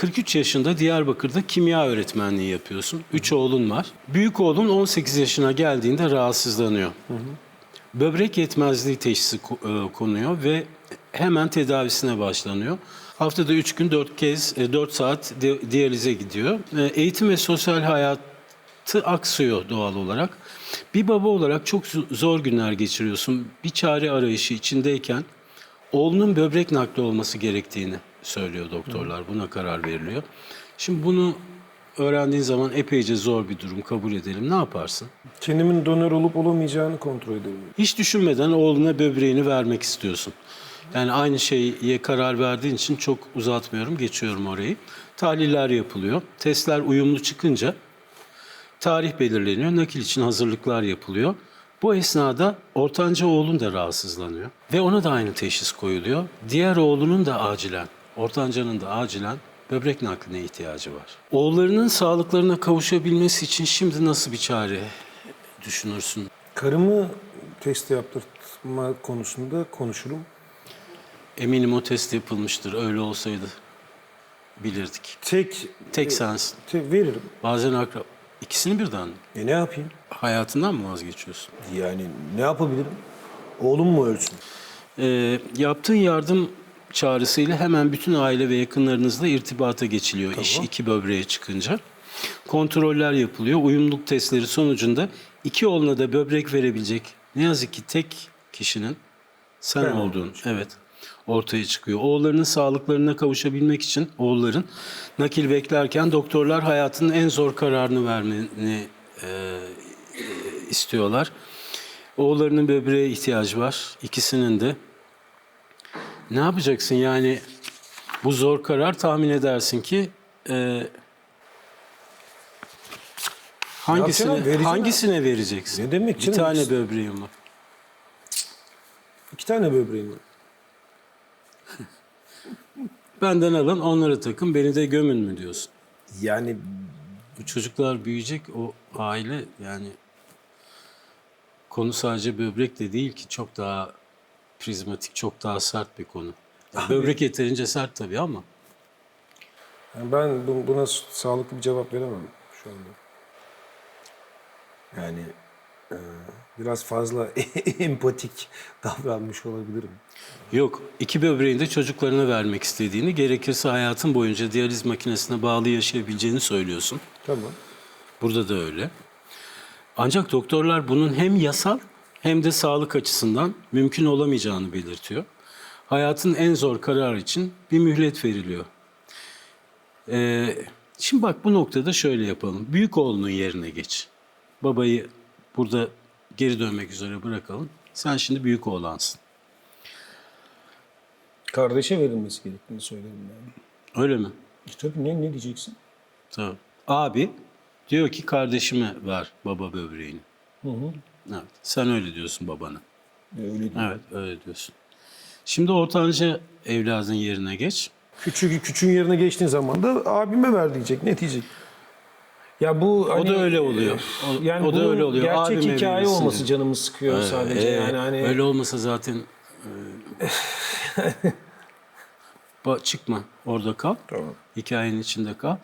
43 yaşında Diyarbakır'da kimya öğretmenliği yapıyorsun. 3 oğlun var. Büyük oğlun 18 yaşına geldiğinde rahatsızlanıyor. Böbrek yetmezliği teşhisi e, konuyor ve hemen tedavisine başlanıyor. Haftada 3 gün 4 kez 4 saat di- diyalize gidiyor. E, Eğitim ve sosyal hayatı aksıyor doğal olarak. Bir baba olarak çok zo- zor günler geçiriyorsun. Bir çare arayışı içindeyken oğlunun böbrek nakli olması gerektiğini söylüyor doktorlar. Buna karar veriliyor. Şimdi bunu öğrendiğin zaman epeyce zor bir durum kabul edelim. Ne yaparsın? Kendimin donör olup olamayacağını kontrol ederim. Hiç düşünmeden oğluna böbreğini vermek istiyorsun. Yani aynı şeye karar verdiğin için çok uzatmıyorum, geçiyorum orayı. Tahliller yapılıyor. Testler uyumlu çıkınca tarih belirleniyor. Nakil için hazırlıklar yapılıyor. Bu esnada ortanca oğlun da rahatsızlanıyor. Ve ona da aynı teşhis koyuluyor. Diğer oğlunun da acilen, ortancanın da acilen böbrek nakline ihtiyacı var. Oğullarının sağlıklarına kavuşabilmesi için şimdi nasıl bir çare düşünürsün? Karımı test yaptırma konusunda konuşurum. Eminim o test yapılmıştır. Öyle olsaydı bilirdik. Tek, Tek sensin. te- veririm. Bazen akrab... İkisini birden? E ne yapayım? Hayatından mı vazgeçiyorsun? Yani ne yapabilirim? Oğlum mu ölsün? Ee, yaptığın yardım çağrısıyla hemen bütün aile ve yakınlarınızla irtibata geçiliyor. İş iki böbreğe çıkınca. Kontroller yapılıyor. Uyumluluk testleri sonucunda iki oğluna da böbrek verebilecek ne yazık ki tek kişinin sen Ben olduğun evet ortaya çıkıyor. Oğullarının sağlıklarına kavuşabilmek için oğulların nakil beklerken doktorlar hayatının en zor kararını vermeni e, e, istiyorlar. Oğullarının böbreğe ihtiyacı var. ikisinin de. Ne yapacaksın yani bu zor karar tahmin edersin ki e, hangisine Yapacağım, vereceğim. hangisine vereceksin? Ne demek Bir canım? tane böbreğim var. İki tane böbreğim var. Benden alın onlara takın beni de gömün mü diyorsun? Yani Bu çocuklar büyüyecek o aile yani konu sadece böbrek de değil ki çok daha prizmatik çok daha sert bir konu. Ya böbrek yeterince sert tabii ama yani ben bu- buna sağlıklı bir cevap veremem şu anda. Yani e, biraz fazla empatik davranmış olabilirim. Yok, iki böbreğini de çocuklarına vermek istediğini, gerekirse hayatın boyunca diyaliz makinesine bağlı yaşayabileceğini söylüyorsun. Tamam. Burada da öyle. Ancak doktorlar bunun hem yasal hem de sağlık açısından mümkün olamayacağını belirtiyor. Hayatın en zor kararı için bir mühlet veriliyor. Ee, şimdi bak bu noktada şöyle yapalım. Büyük oğlunun yerine geç. Babayı burada geri dönmek üzere bırakalım. Sen şimdi büyük oğlansın. Kardeşe verilmesi gerektiğini söyledim yani. Öyle mi? E tabii ne, ne diyeceksin? Tamam. Abi diyor ki kardeşime ver baba böbreğini. Hı hı. Evet. Sen öyle diyorsun babana. E, Öyle değil. Evet öyle diyorsun. Şimdi ortanca evladın yerine geç. Küçük küçüğün yerine geçtiğin zaman da abime ver diyecek. Ne diyecek? Ya bu O da öyle oluyor. O, yani o da öyle oluyor. Gerçek Abime hikaye verirsin olması diyor. canımı sıkıyor sadece Ee, yani hani Öyle olmasa zaten e, çıkma orada kal. Tamam. Hikayenin içinde kal.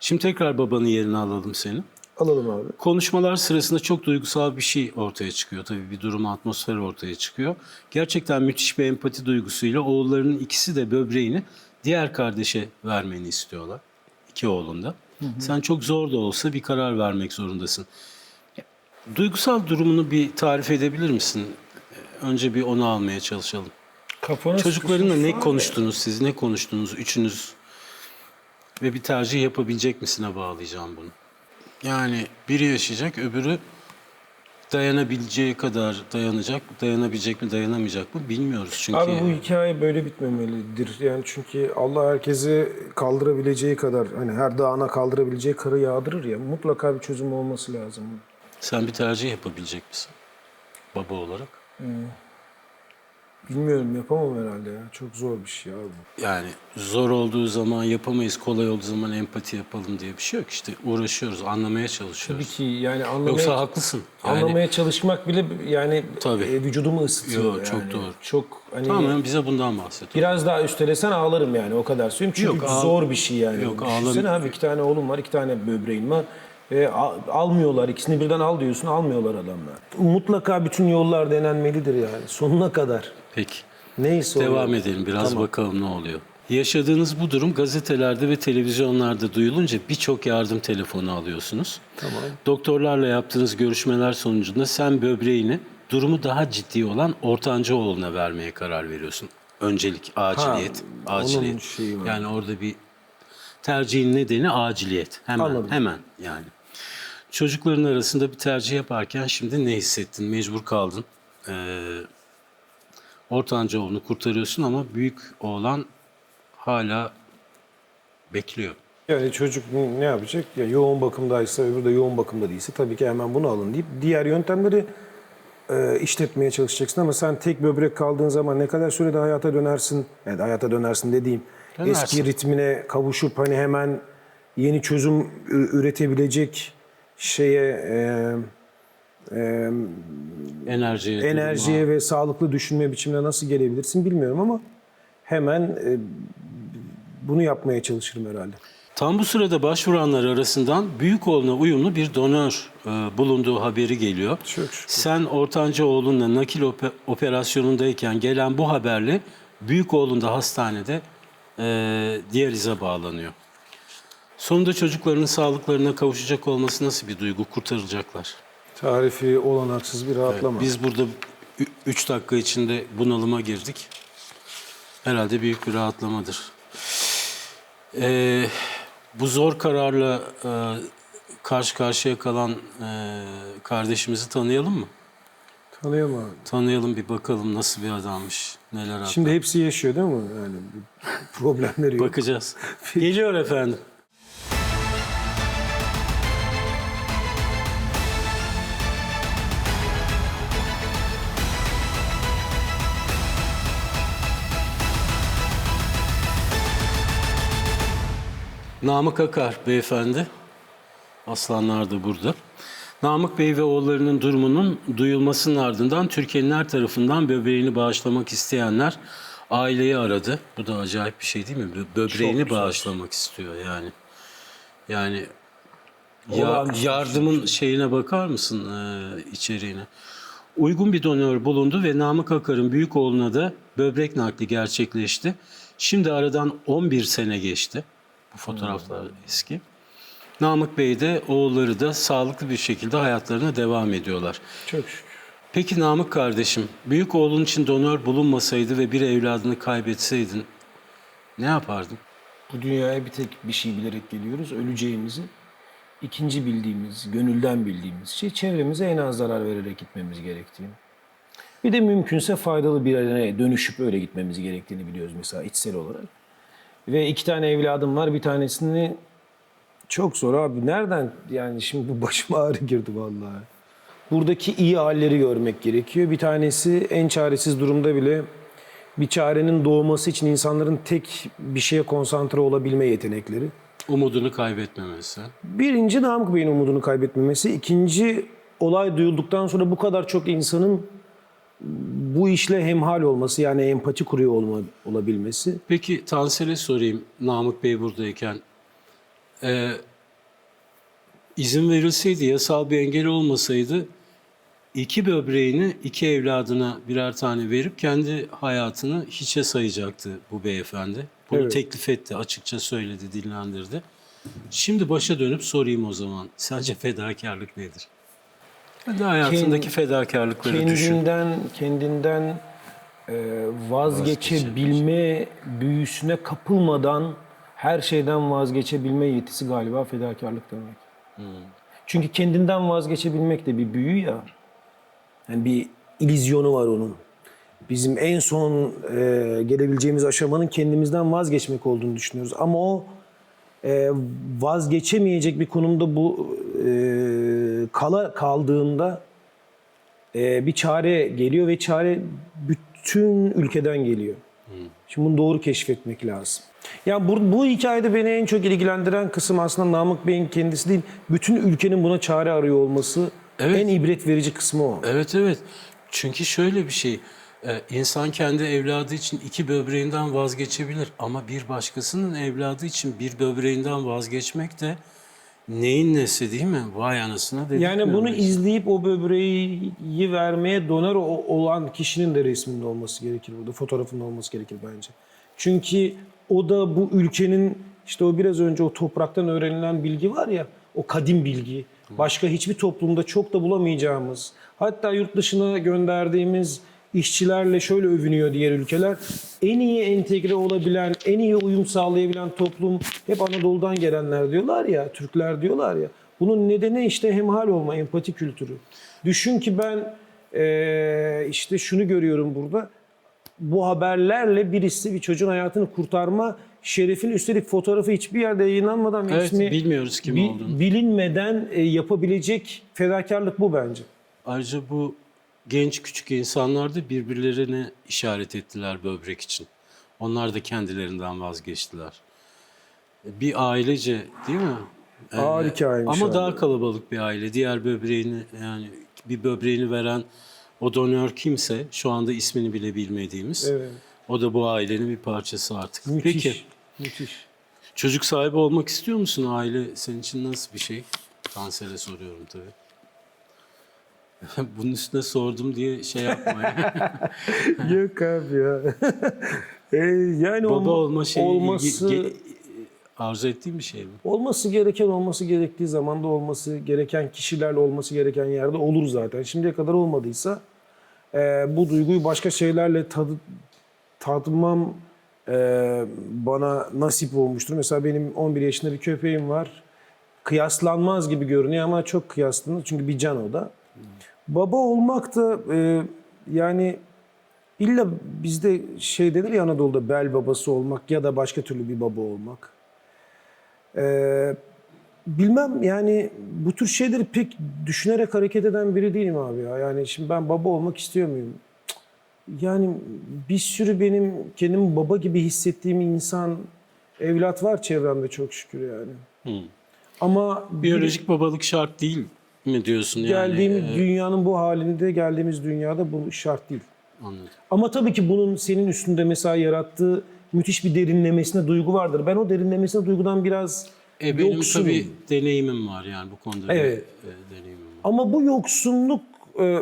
Şimdi tekrar babanın yerine alalım seni. Alalım abi. Konuşmalar sırasında çok duygusal bir şey ortaya çıkıyor. Tabii bir durum, atmosfer ortaya çıkıyor. Gerçekten müthiş bir empati duygusuyla oğullarının ikisi de böbreğini diğer kardeşe vermeni istiyorlar. İki oğlun da. Sen çok zor da olsa bir karar vermek zorundasın. Duygusal durumunu bir tarif edebilir misin? Ee, Önce bir onu almaya çalışalım. Kafana Çocuklarınla ne konuştunuz siz? Ne konuştunuz üçünüz? Ve bir tercih yapabilecek misine bağlayacağım bunu. Yani biri yaşayacak, öbürü dayanabileceği kadar dayanacak. Dayanabilecek mi, dayanamayacak mı bilmiyoruz çünkü. Abi bu hikaye böyle bitmemelidir. Yani çünkü Allah herkese kaldırabileceği kadar hani her dağına kaldırabileceği karı yağdırır ya. Mutlaka bir çözüm olması lazım. Sen bir tercih yapabilecek misin? Baba olarak. Bilmiyorum yapamam herhalde ya. Çok zor bir şey abi. bu. Yani zor olduğu zaman yapamayız, kolay olduğu zaman empati yapalım diye bir şey yok. İşte uğraşıyoruz, anlamaya Tabii çalışıyoruz. ki yani anlamaya, Yoksa haklısın. Yani anlamaya çalışmak bile yani Tabii. e, vücudumu ısıtıyor. Yo, yani. çok doğru. Çok hani tamamen bize bundan bahsediyor. biraz daha üstelesen ağlarım yani o kadar söyleyeyim. Çünkü Yok, zor bir şey yani. Yok, Düşünsene ağlam- abi iki tane oğlum var, iki tane böbreğin var. E, al- almıyorlar. ikisini birden al diyorsun. Almıyorlar adamlar. Mutlaka bütün yollar denenmelidir yani. Sonuna kadar. Peki. Neyse Devam yol. edelim biraz Tamam. bakalım ne oluyor. Yaşadığınız bu durum gazetelerde ve televizyonlarda duyulunca birçok yardım telefonu alıyorsunuz. Tamam. Doktorlarla yaptığınız görüşmeler sonucunda sen böbreğini durumu daha ciddi olan ortanca oğluna vermeye karar veriyorsun. Öncelik, aciliyet, Ha, onun aciliyet. şeyi var. Yani orada bir tercihin nedeni aciliyet. Hemen, Anladım. hemen yani. Çocukların arasında bir tercih yaparken şimdi ne hissettin? Mecbur kaldın. Ee, ortanca oğlunu kurtarıyorsun ama büyük oğlan hala bekliyor. Yani çocuk ne yapacak? Ya yoğun bakımdaysa öbürü de yoğun bakımda değilse tabii ki hemen bunu alın deyip diğer yöntemleri e, işletmeye çalışacaksın ama sen tek böbrek kaldığın zaman ne kadar sürede hayata dönersin? Yani hayata dönersin dediğim Dönersin. eski ritmine kavuşup hani hemen yeni çözüm üretebilecek şeye e, e, Enerjiye, enerjiye ve sağlıklı düşünme biçimine nasıl gelebilirsin bilmiyorum ama hemen e, bunu yapmaya çalışırım herhalde. Tam bu sırada başvuranlar arasından büyük oğluna uyumlu bir donör e, bulunduğu haberi geliyor. Çok şükür. Sen ortanca oğlunla nakil ope- operasyonundayken gelen bu haberle büyük oğlun da hastanede e, diyalize bağlanıyor. Sonunda çocuklarının sağlıklarına kavuşacak olması nasıl bir duygu? Kurtarılacaklar. Tarifi olanaksız bir rahatlama. Biz burada 3 dakika içinde bunalıma girdik. Herhalde büyük bir rahatlamadır. Ee, bu zor kararla e, karşı karşıya kalan e, kardeşimizi tanıyalım mı? Tanıyamam abi. Tanıyalım bir bakalım nasıl bir adammış, neler yaptı. Şimdi hepsi yaşıyor değil mi? Yani problemleri yok. Bakacağız. Geliyor efendim. Namık Akar beyefendi. Aslanlar da burada. Namık Bey ve oğullarının durumunun duyulmasının ardından Türkiye'nin her tarafından böbreğini bağışlamak isteyenler aileyi aradı. Bu da acayip bir şey değil mi? Bö- Böbreğini bağışlamak istiyor yani. Yani ya, Olağanüstü yardımın şeyine bakar mısın e, içeriğine? Uygun bir donör bulundu ve Namık Akar'ın büyük oğluna da böbrek nakli gerçekleşti. Şimdi aradan 11 sene geçti. Bu fotoğraflar eski. Namık Bey de oğulları da sağlıklı bir şekilde hayatlarına devam ediyorlar. Çok şükür. Peki Namık kardeşim, büyük oğlun için donör bulunmasaydı ve bir evladını kaybetseydin ne yapardın? Bu dünyaya bir tek bir şey bilerek geliyoruz. Öleceğimizi. İkinci bildiğimiz, gönülden bildiğimiz şey çevremize en az zarar vererek gitmemiz gerektiğini. Bir de mümkünse faydalı bir yerine dönüşüp öyle gitmemiz gerektiğini biliyoruz mesela içsel olarak. Ve iki tane evladım var. Bir tanesini çok zor abi. Nereden yani şimdi bu başıma ağrı girdi vallahi. Buradaki iyi halleri görmek gerekiyor. Bir tanesi en çaresiz durumda bile bir çarenin doğması için insanların tek bir şeye konsantre olabilme yetenekleri. Umudunu kaybetmemesi. Birinci Namık Bey'in umudunu kaybetmemesi. ikinci olay duyulduktan sonra bu kadar çok insanın bu işle hemhal olması yani empati kuruyor olma, olabilmesi. Peki Tansel'e sorayım Namık Bey buradayken. Ee, izin verilseydi, yasal bir engel olmasaydı iki böbreğini iki evladına birer tane verip kendi hayatını hiçe sayacaktı bu beyefendi. Bunu Evet. teklif etti, açıkça söyledi, dillendirdi. Şimdi başa dönüp sorayım o zaman. Sence fedakarlık nedir? Kendi hayatındaki fedakarlıkları düşün. Kendinden kendinden e, vazgeçebilme büyüsüne kapılmadan her şeyden vazgeçebilme yetisi galiba fedakarlık demek. Çünkü kendinden vazgeçebilmek de bir büyü ya. Yani bir illüzyonu var onun. Bizim en son e, gelebileceğimiz aşamanın kendimizden vazgeçmek olduğunu düşünüyoruz. Ama o e, vazgeçemeyecek bir konumda bu e, kala kaldığında e, bir çare geliyor ve çare büt- bütün ülkeden geliyor. Şimdi bunu doğru keşfetmek lazım. Ya bu, bu hikayede beni en çok ilgilendiren kısım aslında Namık Bey'in kendisi değil, bütün ülkenin buna çare arıyor olması Evet. en ibret verici kısmı o. Evet evet. Çünkü şöyle bir şey. e, insan kendi evladı için iki böbreğinden vazgeçebilir ama bir başkasının evladı için bir böbreğinden vazgeçmek de neyin nesi değil mi? Vay anasına dedik Yani bunu izleyip o böbreği vermeye donar olan kişinin de resminde olması gerekir burada. Fotoğrafında olması gerekir bence. Çünkü o da bu ülkenin işte o biraz önce o topraktan öğrenilen bilgi var ya o kadim bilgi. Başka hiçbir toplumda çok da bulamayacağımız. Hatta yurt dışına gönderdiğimiz işçilerle şöyle övünüyor diğer ülkeler. En iyi entegre olabilen, en iyi uyum sağlayabilen toplum hep Anadolu'dan gelenler diyorlar ya, Türkler diyorlar ya. Bunun nedeni işte hemhal olma, empati kültürü. Düşün ki ben eee, işte şunu görüyorum burada. Bu haberlerle birisi bir çocuğun hayatını kurtarma şerefini üstelik fotoğrafı hiçbir yerde yayınlanmadan ve Evet, ismi bilmiyoruz kim bi- olduğunu. bilinmeden e, yapabilecek fedakarlık bu bence. Ayrıca bu genç küçük insanlar da birbirlerine işaret ettiler böbrek için. Onlar da kendilerinden vazgeçtiler. Bir ailece değil mi? Ee, Ağır hikayeymiş Ama abi. daha kalabalık bir aile. Diğer böbreğini yani bir böbreğini veren o donör kimse şu anda ismini bile bilmediğimiz. Evet. O da bu ailenin bir parçası artık. Müthiş. Peki Müthiş. çocuk sahibi olmak istiyor musun? Aile senin için nasıl bir şey? Kanser'e soruyorum tabii. Bunun üstüne sordum diye şey yapmayın. Yok abi ya. E, yani Baba olma- olma şeyi olması, ilgi- ge- arzu ettiğin bir şey mi? olması gereken olması gerektiği zamanda olması gereken kişilerle olması gereken yerde olur zaten. Şimdiye kadar olmadıysa e, bu duyguyu başka şeylerle tadı, tadmam e, bana nasip olmuştur. Mesela benim 11 yaşında bir köpeğim var. Kıyaslanmaz gibi görünüyor ama çok kıyaslanır çünkü bir can o da. Baba olmak da e, yani illa bizde şey denir ya Anadolu'da bel babası olmak ya da başka türlü bir baba olmak. Ee, bilmem yani bu tür şeyleri pek düşünerek hareket eden biri değilim abi ya. Yani şimdi ben baba olmak istiyor muyum? Yani bir sürü benim kendimi baba gibi hissettiğim insan, evlat var çevremde çok şükür yani. Hı. Ama bir- Biyolojik babalık şart değil mi diyorsun yani? geldiğim Ee, dünyanın bu halinde geldiğimiz dünyada bu şart değil. anladım. Ama tabii ki bunun senin üstünde mesela yarattığı müthiş bir derinlemesine duygu vardır. Ben o derinlemesine duygudan biraz E, benim yoksunum. tabii deneyimim var yani bu konuda Evet. bir e, deneyimim var. Ama bu yoksunluk e,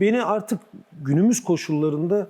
beni artık günümüz koşullarında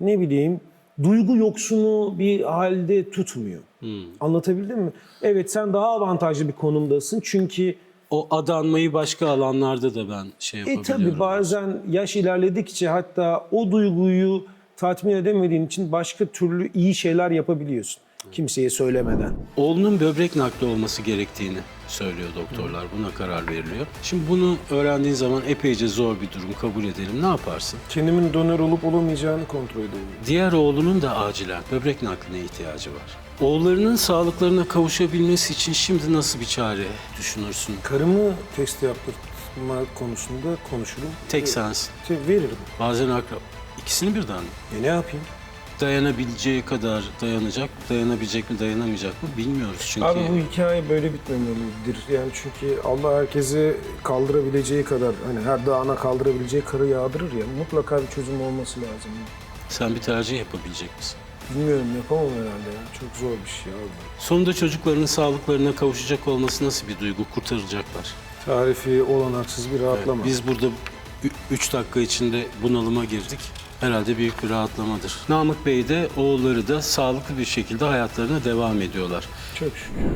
ne bileyim duygu yoksunu bir halde tutmuyor. Hmm. Anlatabildim mi? Evet sen daha avantajlı bir konumdasın çünkü O adanmayı başka alanlarda da ben şey e yapabiliyorum. tabi bazen yaş ilerledikçe hatta o duyguyu tatmin edemediğin için başka türlü iyi şeyler yapabiliyorsun. Kimseye söylemeden. Oğlunun böbrek nakli olması gerektiğini söylüyor doktorlar. Buna karar veriliyor. Şimdi bunu öğrendiğin zaman epeyce zor bir durum kabul edelim. Ne yaparsın? Kendimin donör olup olamayacağını kontrol edelim. Diğer oğlunun da acilen böbrek nakline ihtiyacı var. Oğullarının sağlıklarına kavuşabilmesi için şimdi nasıl bir çare düşünürsün? Karımı test yaptırma konusunda konuşurum. Tek sensin. Te- veririm. Bazen akra... İkisini birden mi? E ne yapayım? Dayanabileceği kadar dayanacak, dayanabilecek mi dayanamayacak mı bilmiyoruz çünkü. Abi bu hikaye böyle bitmemelidir. Yani çünkü Allah herkese kaldırabileceği kadar hani her dağına kaldırabileceği karı yağdırır ya. Mutlaka bir çözüm olması lazım. Sen bir tercih yapabilecek misin? Bilmiyorum yapamam herhalde ya. Çok zor bir şey abi. Sonunda çocukların sağlıklarına kavuşacak olması nasıl bir duygu? Kurtaracaklar. Tarifi olanaksız bir rahatlama. Biz burada 3 dakika içinde bunalıma girdik. Herhalde büyük bir rahatlamadır. Namık Bey de oğulları da sağlıklı bir şekilde hayatlarına devam ediyorlar. Çok şükür.